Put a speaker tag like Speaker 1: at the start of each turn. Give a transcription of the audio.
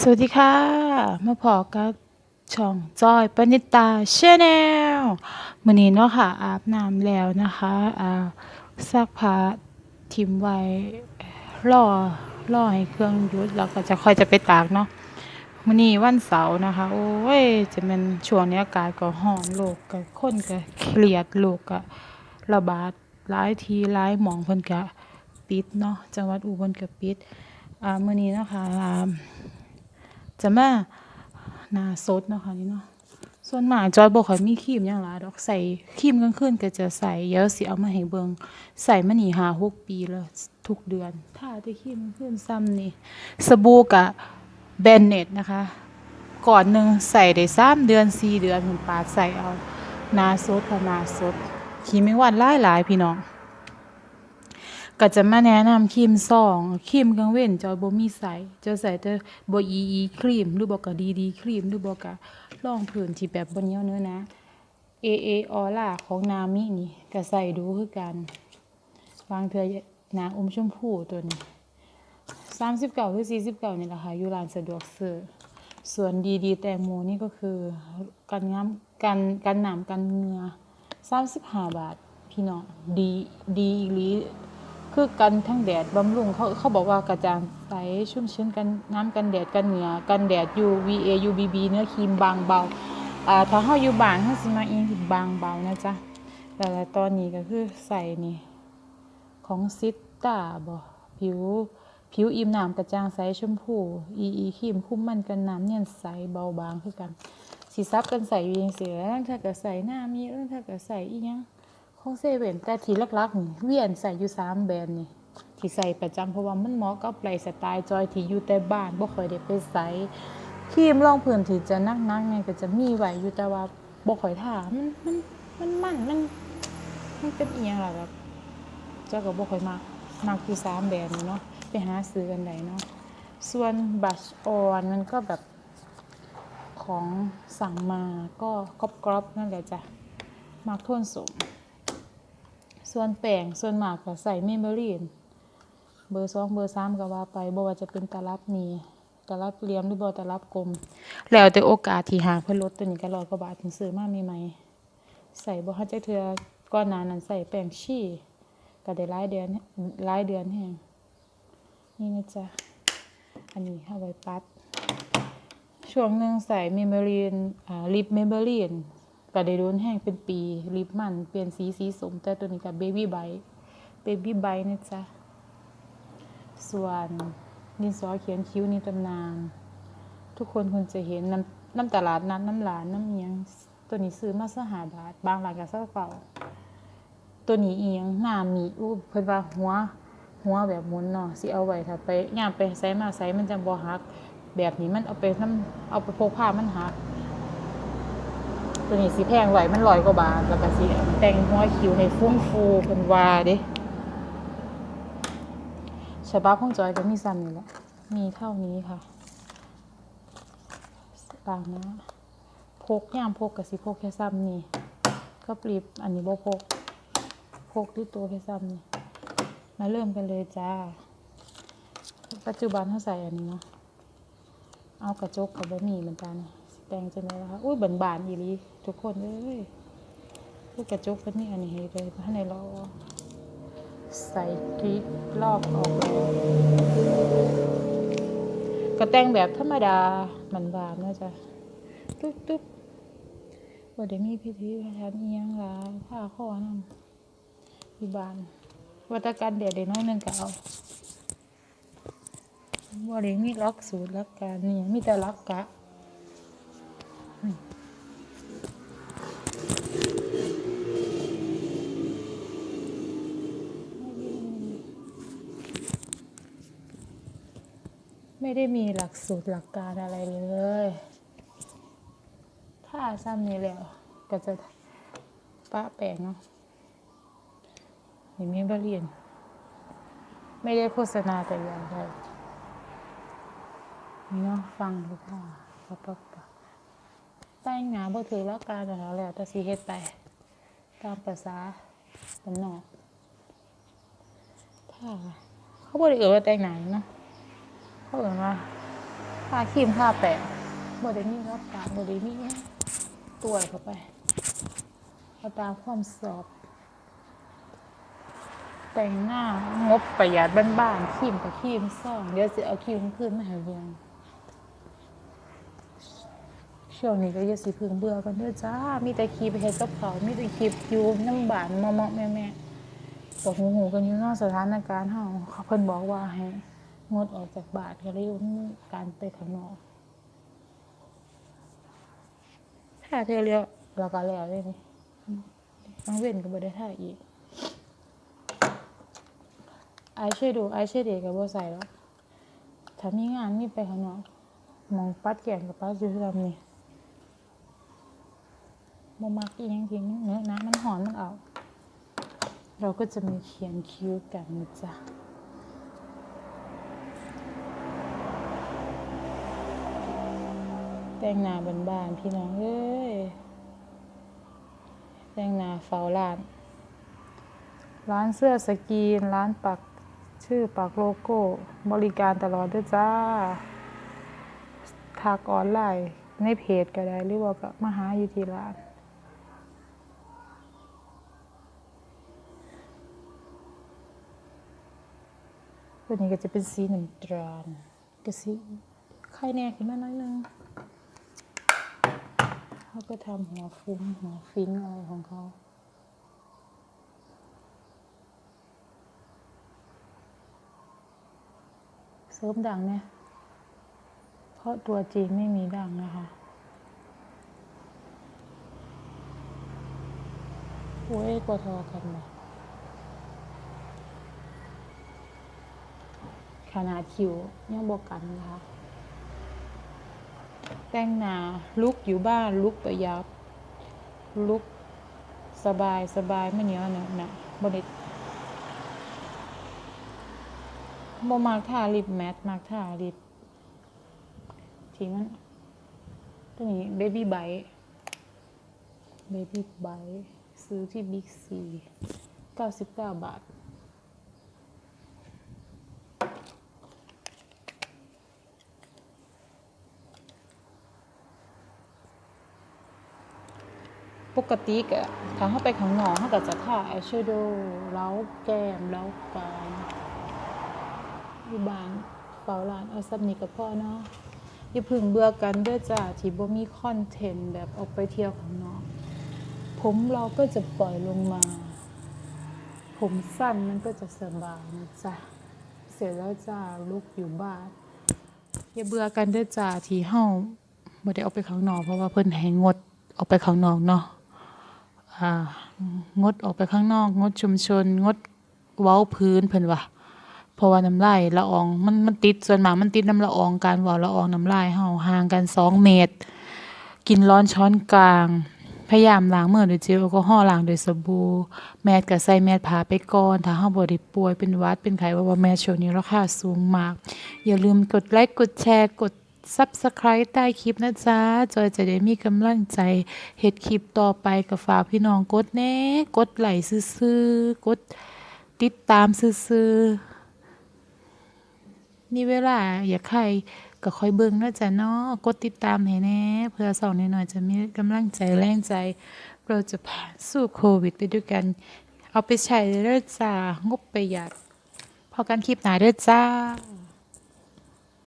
Speaker 1: สวัสดีค่ะ มาพอกับช่องจอยปณิตาชาแนลมื้อนี้เนาะค่ะ อาบน้ำแล้วนะคะอ่าซักผ้าทิมไว้รอรอให้เครื่องยุดแล้วก็จะค่อยจะไปตากเนาะมื้อนี้วันเสาร์นะคะ โอ้ย จะเป็นช่วงนี้อากาศก็ร้อนโลกก็คนก็เครียดโลกก็ระบาดหลายทีหลายหม่องเพิ่นก็ปิดเนาะจังหวัดอุบลก็ปิดอ่ามื้อนี้เนาะค่ะ จะมาหน้าสดเนาะค่ะนี่เนาะส่วนมากจอยบ่ค่อยมีครีมหยังหลายดอกใส่ครีมกลางคืนก็จะใส่เดี๋ยวสิเอามาให้เบิ่งใส่มานี่ห้าหกปีแล้วทุกเดือน ถ้าแต่ครีมกลางคืนซ้ำนี่สบู่กะแบนเน็ตนะคะก่อนหนึ่งใส่ได้สามเดือนสี่เดือนคุณปาดใส่เอาหน้าสดค่ะหน้าสดครีมไม่วันหลายหลายพี่น้อง ก็จะมาแนะนำครีมซองครีมกลางเว้นจอยบ่มีใส่จะใส่แต่บ่อีอีครีมหรือบ่ก็ดีดีครีมหรือบ่ก็รองพื้นที่แบบบ่เหนียวเนื้อนะ AA Aura ของนามินี่ก็ใส่ดูคือกันวางเทื่อหนาอมชมพูตัวนี้39หรือ49นี่แหละค่ะอยู่ร้านสะดวกซื้อส่วนดีดีแตงโมนี่ก็คือกันงามกันกันหนามกันเงือ35บาทพี่น้องดีดีอีหลี คือกันทั้งแดดบำรุงเขาเขาบอกว่ากระจ่างใสชุ่มชื้นกันน้ำกันแดดกันเหงื่อกันแดด UVA UVB เนื้อครีมบางเบาอ่าถ้าเฮาอยู่บ้านเฮาสิมาอิงที่บางเบานะจ๊ะแต่ละตอนนี้ก็คือใส่นี่ของซิตตาบ่ผิวผิวอิ่มน้ำกระจ่างใสชมพูอีอีครีมคุ้มมันกันน้ำเนียนใสเบาบางคือกันสิซับกันใส่อยู่จังซี่แหล้วถ้าก็ใส่หน้ามีแล้วถ้าก็ใส่อีหยัง ของเซเว่นแต่ที่ลักๆนี่เวียนใส่อยู่สามแบรนด์นี่ที่ใส่ประจำเพราะว่ามันเหมาะกับไลฟ์สไตล์จอยที่อยู่แต่บ้านบ่ค่อยได้ไปใส่ครีมรองพื้นที่จะนักๆเนี่ยก็จะมีไว้อยู่แต่ว่าบ่ค่อยทามันมันมันมันมันมันเป็นอีหยังล่ะแบบเจอยก็บ่ค่อยมักมักอยู่สามแบรนด์นี่เนาะไปหาซื้อกันได้เนาะส่วนบัชออนมันก็แบบของสั่งมาก็กรอบๆนั่นแหละจ้ะมักโทนสูง ส่วนแป้งส่วนมากก็ใส่เมมเบอรีนเบอร์สองเบอร์สามก็ว่าไปบ่ว่าจะเป็นตลับนีตลับเหลี่ยมหรือบ่ตลับกลม แล้วแต่โอกาสที่หาเพิ่นลดตัวนี้ก็ร้อยกว่าบาทถึงซื้อมาใหม่ๆใส่บ่ฮัดจักเทื่อก่อนหนานั้นใส่แป้งชีก็ได้หลายเดือนหลายเดือนแฮงนี่นะจ๊ะอันนี้เอาไว้ปัด ช่วงหนึงใส่เมมเบอรีนอ่าลิปเมมเบอรีน ก็ได้โดนแห้งเป็นปีลิปมันเปลี่ยนสีสีสม แต่ตัวนี้กับเบบี้ไบเบบี้ไบนะจ๊ะ ส่วนดินสอเขียนคิ้วนี่ตำนาน ทุกคนคงจะเห็นน้ำน้ำตลาดนัดน้ำหลานน้ำเอียง ตัวนี้ซื้อมาสหาบาท บางร้านก็สักเก่าตัวนี้เอียงหน้ามีอู้เพิ่นว่าหัว หัวแบบมุนเนาะสิเอาไว้ถ้าไปย่ามไปไสมาไสมันจะบ่หัก แบบนี้มันเอาไปนํเอาไปพกพามันหัก ตัวนี้สีแพงไหวมันลอยกว่าบาทแล้วก็สีแต่งหัวคิ้วให้ฟุ้งฟูเป็นวาเด้ฉบับของจอยก็มีซ้ำนี่แหละ มีเท่านี้ค่ะบางนะพกย่ามพกกับสิพกแค่ซ้ำนี่ก็ปรีบอันนี้บ่พก พกด้วยตัวแค่ซ้ำนี่มาเริ่มกันเลยจ้า ปัจจุบันเขาใส่อันนี้เนาะ เอากระจกกับบะหมี่เหมือนกันสิ แต่งจังเลยนะคะอุ้ยบานบานอีลีทุกคนเอ้ยพวกกระจกก็นนี่อันนี้เลยถ้าในราใส่กรีดลอกออกเลยก็แต่งแบบธรรมดาบานบานนะจ๊ะตุ๊บตุ๊บว่าได้มีพิธีพิธันเอียงลายผ้าข้อนำที่บานวัตการเด็ดได้น้อยนึงก็เอาว่าเรียมีรักสูตรรักการนี่มีแต่รักกะ ไม่ได้มีหลักสูตรหลักการอะไรเลย ถ้าซ้ำนี้แล้วก็จะปะแปลงเนาะเห็นมีบเรียน ไม่ได้โฆษณาแต่อย่างใดนี่เนาะฟังดูค่ะปั๊บปั๊บปั๊บ แต่งหนาบ่ถือแล้วการแล้วแหละแต่สิเฮ็ดไป ตามภาษาบ้านอกถ้าเขาบ่ได้เอ่ยว่าแต่งหนาเนาะเขาเอ่ยว่าทาครีมทาแป้งบ่ได้มีรับการบ่ได้มีตัวเข้าไปเอาตามความสอบ แต่งหน้างบประหยัดบ้านๆครีมกับครีมซ่องเดี๋ยวสิเอาครีมขึ้นมาให้เรียง ช่วงนี้ก็อย่าสิพึ่งเบื่อกันเด้อจ้า มีแต่คลิปเฮ็ดกับเขามีแต่คลิปอยู่น้ำบานเมาะๆแม่ๆบอกหูๆกันอยู่นอกสถานการณ์เฮาเขาเพิ่นบอกว่าให้งดออกจากบานก็เลยมีการไปข้างนอกถ้าเธอเรียกเราก็แล้วเลยนี่ต้องเว้นก็บ่ได้ท่าอีกไอแชโดว์ไอแชโดว์กับบ่ใส่แล้วถ้ามีงานมีไปข้างนอกมองปัดแก่นกับปัดอยู่ทำนี่ บ่มักอีหยังที่มันเนื้อนะมันหอนมันเอา เราก็จะมีเขียนคิ้วกันนะจ๊ะแต่งหน้าบานๆพี่น้องเอ้ยแต่งหน้าเฝ้าร้าน ร้านเสื้อสกรีน ร้านปักชื่อปักโลโก้ บริการตลอดด้วยจ้าทักออนไลน์ในเพจก็ได้หรือว่าก็มาหาอยู่ที่ร้าน ตัวนี้ก็จะเป็นสีน้ำตาลก็สีไข่แน่ขึ้นมาหน่อยนึงเขาก็ทำหัวฟุ้งหัวฟิ้งอะไรของเขาเสริมดังเนี่ย เพราะตัวจริงไม่มีดังนะคะโอ้ยกว่าทอกันเลย ขนาดคิวยังบอกกันนะคะแต่งหน้าลุกอยู่บ้านลุกประหยัดลุกสบายสบายไม่เหนียวเนอะนะบริบมักทาลิปแมทมักทาลิปทีมันตัวนี้ Baby Bite Baby Bite ซื้อที่บิ๊กซี99บาท ปกติก็ถ้าเราไปข้างนอกเราก็จะทาอายแชโดว์เล้าแก้มเล้ากายอยู่บ้านเฝ้าร้านเอาซับนี้ก็พอเนาะอย่าพึ่งเบื่อกันเด้อจ้าที่บ่มีคอนเทนต์แบบออกไปเที่ยวข้างนอก ผมเราก็จะปล่อยลงมา ผมสั้นมันก็จะสบายนะจ๊ะเสร็จแล้วจ้าลุกอยู่บ้านอย่าเบื่อกันเด้อจ้าที่เฮาบ่ได้ออกไปข้างนอกเพราะว่าเพิ่นให้งดออกไปข้างนอกเนาะ งดออกไปข้างนอก งดชุมชน งดเว้าพื้นเพิ่นว่าเพราะว่าน้ำลายละอองมันมันติดส่วนมากมันติดน้ำละอองการเว่าละอองน้ำลายเฮาห่างกันสองเมตร กินร้อนช้อนกลาง พยายามล้างมือด้วยเจลแอลกอฮอล์ล้างด้วยสบู่แมสก็ใส่แมสผ้าไปก่อนถ้าเฮาบ่ได้ป่วยเป็นหวัดเป็นไข้เพราว่าแมสช่วงนี้ราคาสูงมาก อย่าลืมกดไลค์กดแชร์กด Subscribe ใต้คลิปนะจ๊ะ จอยจะได้มีกำลังใจเฮ็ดคลิปต่อไปก็ฝากพี่น้องกดแน่กดไหลซื่อๆกดติดตามซื่อๆนี่เวลาอย่าใครก็คอยเบิ่งนาะจ้ะเนาะกดติดตามให้แน่เพื่อสองน้อยๆจะมีกำลังใจแรงใจ เราจะผ่านสู้โควิดไปด้วยกัน เอาไปใช้เด้อจ้างบประหยัดพอกันคลิปหน้าเด้อจ้า